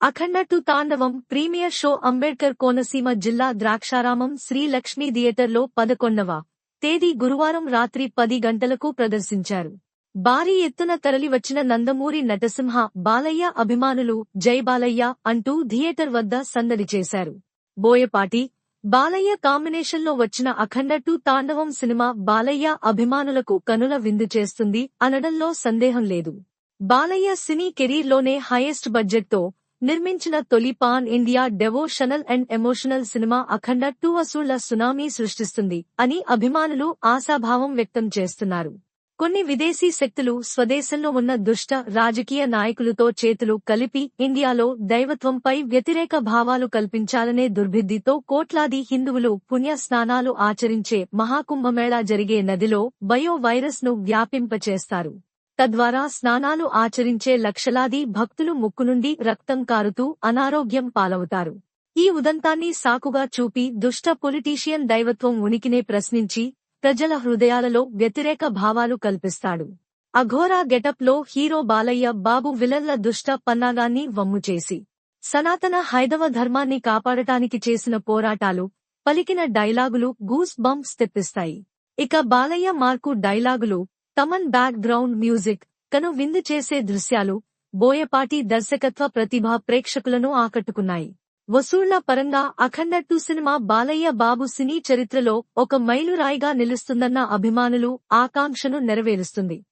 Akhanda two Thandavam premier show Ambedkar Konaseema జిల్లా ద్రాక్షారామం శ్రీ లక్ష్మీ థియేటర్లో పదకొండవ తేదీ గురువారం రాత్రి పది గంటలకు ప్రదర్శించారు. భారీ ఎత్తున తరలివచ్చిన నందమూరి నటసింహ బాలయ్య అభిమానులు జై బాలయ్య అంటూ థియేటర్ వద్ద సందడి చేశారు. బోయపాటి బాలయ్య కాంబినేషన్లో వచ్చిన అఖండ టు తాండవం సినిమా బాలయ్య అభిమానులకు కనుల విందు చేస్తుంది అనడంలో సందేహం లేదు. బాలయ్య సినీ కెరీర్లోనే హైయెస్ట్ బడ్జెట్తో నిర్మించిన తొలి pan India devotional and emotional cinema Akhanda two వసూళ్ళ సునామీ సృష్టిస్తుంది అని అభిమానులు ఆశాభావం వ్యక్తం చేస్తున్నారు. కొన్ని విదేశీ శక్తులు స్వదేశంలో ఉన్న దుష్ట రాజకీయ నాయకులతో చేతులు కలిపి ఇండియాలో దైవత్వంపై వ్యతిరేక భావాలు కల్పించాలనే దుర్భిద్దితో కోట్లాది హిందువులు పుణ్య స్నానాలు ఆచరించే మహాకుంభమేళా జరిగే నదిలో బయో వైరస్ను వ్యాపింపచేస్తారు. తద్వారా స్నానాలు ఆచరించే లక్షలాది భక్తులు ముక్కు నుండి రక్తం కారుతూ అనారోగ్యం పాలవుతారు. ఈ ఉదంతాన్ని సాకుగా చూపి దుష్ట పొలిటీషియన్ దైవత్వం ఉనికినే ప్రశ్నించి ప్రజల హృదయాలలో వ్యతిరేక భావాలు కల్పిస్తాడు. అఘోరా గెటప్లో హీరో బాలయ్య బాబు విలన్ల దుష్ట పన్నాగాన్ని వమ్ము చేసి సనాతన హైదవ ధర్మాన్ని కాపాడటానికి చేసిన పోరాటాలు పలికిన డైలాగులు గూస్ బంప్స్ తెప్పిస్తాయి. ఇక బాలయ్య మార్కు డైలాగులు తమన్ బ్యాక్ గ్రౌండ్ మ్యూజిక్. కను విందు చేసే దృశ్యాలు బోయపాటి దర్శకత్వ ప్రతిభ ప్రేక్షకులను ఆకట్టుకున్నాయి. వసూళ్ళ పరంగా Akhanda two cinema Balayya Babu cine చరిత్రలో ఒక మైలురాయిగా నిలుస్తుందన్న అభిమానులు ఆకాంక్షను నెరవేరుస్తుంది.